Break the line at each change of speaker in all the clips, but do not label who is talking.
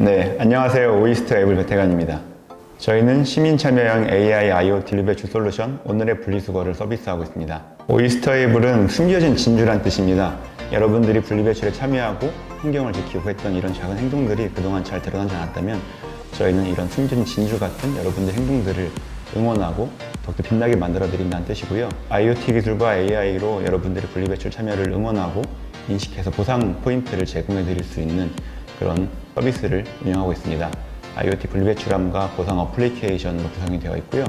네, 안녕하세요. 오이스트 앱을 배태관입니다. 저희는 시민 참여형 AI IoT 리배출 솔루션 오늘의 분리수거를 서비스하고 있습니다. 오이스터 앱은 숨겨진 진주란 뜻입니다. 여러분들이 분리배출에 참여하고 환경을 지키고 했던 이런 작은 행동들이 그동안 잘 드러나지 않았다면 저희는 이런 숨겨진 진주 같은 여러분들 행동들을 응원하고 더욱더 빛나게 만들어 드린다는 뜻이고요. IoT 기술과 AI로 여러분들의 분리배출 참여를 응원하고 인식해서 보상 포인트를 제공해 드릴 수 있는 그런 서비스를 운영하고 있습니다. IoT 분리배출함과 보상 어플리케이션으로 구성이 되어 있고요.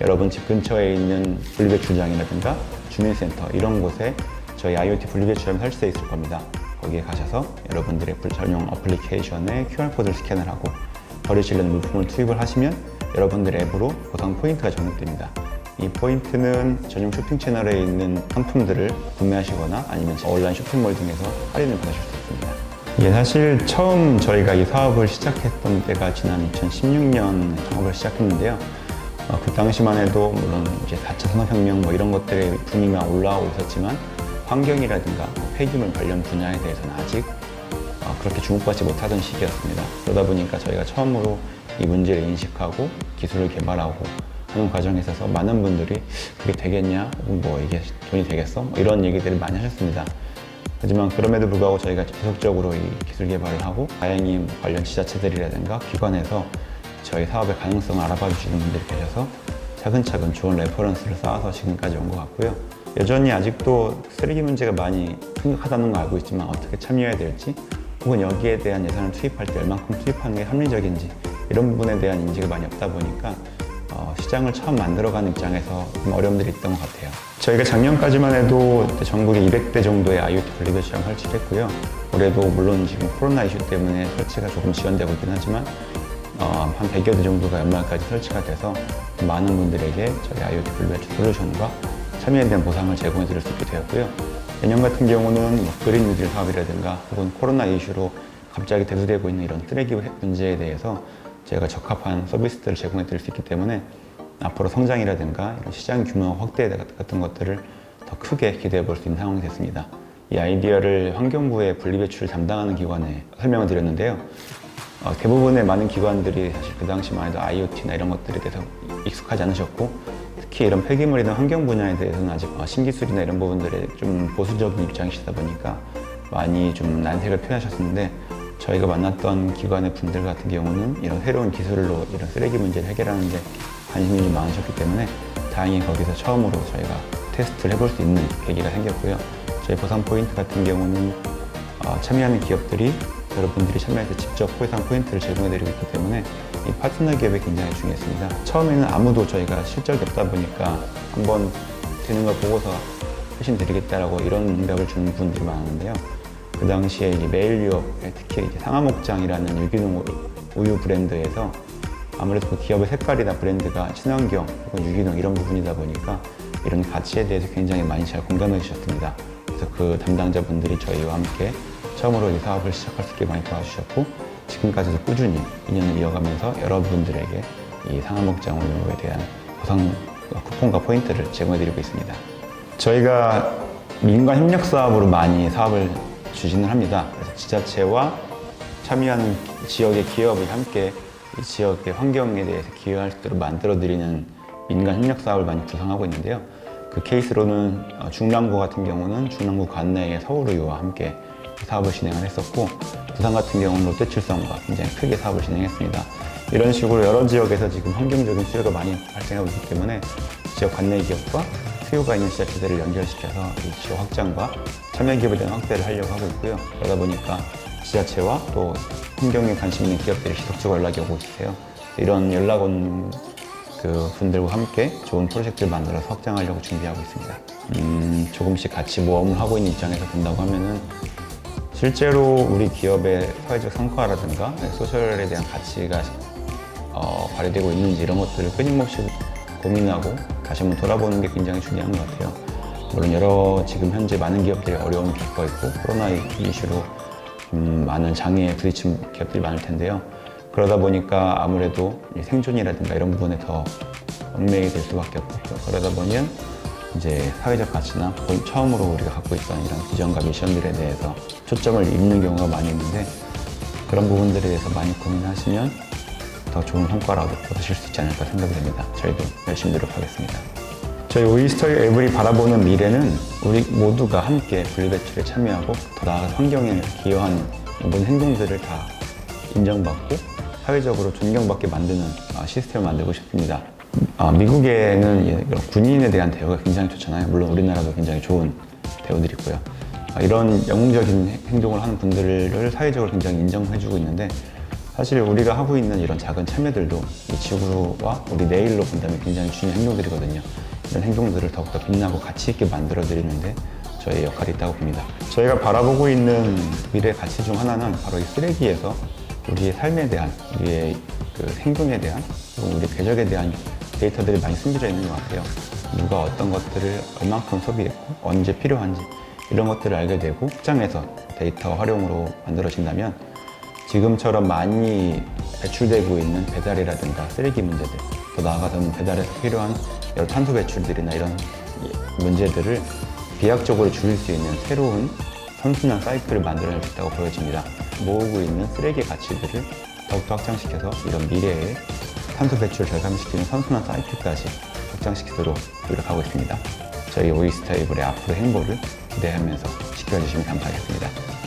여러분 집 근처에 있는 분리배출장이라든가 주민센터 이런 곳에 저희 IoT 분리배출함이 설치되어 있을 겁니다. 거기에 가셔서 여러분들의 전용 어플리케이션에 QR코드를 스캔을 하고 버리시려는 물품을 투입을 하시면 여러분들의 앱으로 보상 포인트가 적립됩니다. 이 포인트는 전용 쇼핑 채널에 있는 상품들을 구매하시거나 아니면 온라인 쇼핑몰 등에서 할인을 받으실 수 있습니다. 이게 사실 처음 저희가 이 사업을 시작했던 때가 지난 2016년 창업을 시작했는데요. 어, 그 당시만 해도 물론 이제 4차 산업혁명 뭐 이런 것들의 막 올라오고 있었지만 환경이라든가 폐기물 관련 분야에 대해서는 아직 어, 그렇게 주목받지 못하던 시기였습니다. 그러다 보니까 저희가 처음으로 이 문제를 인식하고 기술을 개발하고 하는 과정에 있어서 많은 분들이 그게 되겠냐, 뭐 이게 돈이 되겠어? 뭐 이런 얘기들을 많이 하셨습니다. 하지만 그럼에도 불구하고 저희가 계속적으로 이 기술 개발을 하고 다행히 뭐 관련 지자체들이라든가 기관에서 저희 사업의 가능성을 알아봐 주시는 분들이 계셔서 차근차근 좋은 레퍼런스를 쌓아서 지금까지 온 것 같고요. 여전히 아직도 쓰레기 문제가 많이 심각하다는 거 알고 있지만 어떻게 참여해야 될지 혹은 여기에 대한 예산을 투입할 때 얼만큼 투입하는 게 합리적인지 이런 부분에 대한 인지가 많이 없다 보니까 어, 시장을 처음 만들어가는 입장에서 좀 어려움들이 있던 것 같아요. 저희가 작년까지만 해도 전국에 200대 정도의 IoT 분리배출장 설치를 했고요. 올해도 물론 지금 코로나 이슈 때문에 설치가 조금 지연되고 있긴 하지만 어, 한 100여 대 정도가 연말까지 설치가 돼서 많은 분들에게 저희 IoT 분리배출 솔루션과 참여에 대한 보상을 제공해 드릴 수 있게 되었고요. 내년 같은 경우는 뭐 그린 뉴딜 사업이라든가 혹은 코로나 이슈로 갑자기 대두되고 있는 이런 쓰레기 문제에 대해서 저희가 적합한 서비스들을 제공해 드릴 수 있기 때문에 앞으로 성장이라든가 이런 시장 규모 확대 같은 것들을 더 크게 기대해 볼 수 있는 상황이 됐습니다. 이 아이디어를 환경부의 분리배출을 담당하는 기관에 설명을 드렸는데요. 어, 대부분의 많은 기관들이 사실 그 당시만 해도 IoT나 이런 것들에 대해서 익숙하지 않으셨고 특히 이런 폐기물이나 환경 분야에 대해서는 아직 어, 신기술이나 이런 부분들에 좀 보수적인 입장이시다 보니까 많이 좀 난색을 표하셨었는데 저희가 만났던 기관의 분들 같은 경우는 이런 새로운 기술로 이런 쓰레기 문제를 해결하는 데 관심이 좀 많으셨기 때문에 다행히 거기서 처음으로 저희가 테스트를 해볼 수 있는 계기가 생겼고요. 저희 보상 포인트 같은 경우는 어, 참여하는 기업들이 여러분들이 참여해서 직접 포상 포인트를 제공해드리고 있기 때문에 이 파트너 기업이 굉장히 중요했습니다. 처음에는 아무도 저희가 실적이 없다 보니까 한번 되는 걸 보고서 회신 드리겠다라고 이런 응답을 주는 분들이 많았는데요. 그 당시에 이 메일 유업에 특히 이제 상하목장이라는 유기농 우유 브랜드에서 아무래도 그 기업의 색깔이나 브랜드가 친환경 혹은 유기농 이런 부분이다 보니까 이런 가치에 대해서 굉장히 많이 잘 공감해 주셨습니다. 그래서 그 담당자분들이 저희와 함께 처음으로 이 사업을 시작할 수 있게 많이 도와주셨고 지금까지도 꾸준히 인연을 이어가면서 여러분들에게 이 상하목장 우유에 대한 보상 쿠폰과 포인트를 제공해드리고 있습니다. 저희가 민관 협력 사업으로 많이 사업을 추진을 합니다. 그래서 지자체와 참여하는 지역의 기업이 함께 이 지역의 환경에 대해서 기여할 수 있도록 만들어드리는 민간 협력 사업을 많이 구성하고 있는데요. 그 케이스로는 어, 중랑구 같은 경우는 중랑구 관내의 서울의회와 함께 사업을 진행을 했었고 부산 같은 경우는 롯데칠성과 굉장히 크게 사업을 진행했습니다. 이런 식으로 여러 지역에서 지금 환경적인 수요가 많이 발생하고 있기 때문에 지역 관내 기업과 수요가 있는 지자체들을 연결시켜서 이 지역 확장과 참여 기업에 대한 확대를 하려고 하고 있고요. 그러다 보니까 지자체와 또 환경에 관심 있는 기업들이 지속적으로 연락이 오고 있으세요. 이런 연락 온 그 분들과 함께 좋은 프로젝트를 만들어서 확장하려고 준비하고 있습니다. 음, 조금씩 같이 모험을 하고 있는 입장에서 본다고 하면은 실제로 우리 기업의 사회적 성과라든가 소셜에 대한 가치가 어, 발휘되고 있는지 이런 것들을 끊임없이 고민하고 다시 한번 돌아보는 게 굉장히 중요한 것 같아요. 물론 여러 지금 현재 많은 기업들이 어려움을 겪고 있고 코로나 이슈로 음, 많은 장애에 부딪힌 기업들이 많을 텐데요. 그러다 보니까 아무래도 이 생존이라든가 이런 부분에 더 얽매이게 될 수밖에 없고 그러다 보면 이제 사회적 가치나 본- 처음으로 우리가 갖고 있던 이런 비전과 미션들에 대해서 초점을 잃는 경우가 많이 있는데 그런 부분들에 대해서 많이 고민하시면 더 좋은 성과를 얻으실 수 있지 않을까 생각이 됩니다. 저희도 열심히 노력하겠습니다. 저희 오이스터의 앱을 바라보는 미래는 우리 모두가 함께 분리배출에 참여하고 더 나아가 환경에 기여하는 모든 행동들을 다 인정받고 사회적으로 존경받게 만드는 아, 시스템을 만들고 싶습니다. 아, 미국에는 군인에 대한 대우가 굉장히 좋잖아요. 물론 우리나라도 굉장히 좋은 대우들이 있고요. 아, 이런 영웅적인 행- 행동을 하는 분들을 사회적으로 굉장히 인정해주고 있는데 사실 우리가 하고 있는 이런 작은 참여들도 이 지구와 우리 내일로 본다면 굉장히 중요한 행동들이거든요. 이런 행동들을 더욱더 빛나고 가치 있게 만들어 드리는데 저희의 역할이 있다고 봅니다. 저희가 바라보고 있는 미래 가치 중 하나는 바로 이 쓰레기에서 우리의 삶에 대한, 우리의 그 행동에 대한, 우리 궤적에 대한 데이터들이 많이 숨겨져 있는 것 같아요. 누가 어떤 것들을 얼만큼 소비했고 언제 필요한지 이런 것들을 알게 되고 현장에서 데이터 활용으로 만들어진다면 지금처럼 많이 배출되고 있는 배달이라든가 쓰레기 문제들, 더 나아가서는 배달에서 필요한 여러 탄소 배출들이나 이런 문제들을 비약적으로 줄일 수 있는 새로운 선순환 사이클을 만들어낼 수 있다고 보여집니다. 모으고 있는 쓰레기 가치들을 더욱더 확장시켜서 이런 미래의 탄소 배출을 절감시키는 선순환 사이클까지 확장시키도록 노력하고 있습니다. 저희 오이스터 이블의 앞으로 행보를 기대하면서 지켜주시면 감사하겠습니다.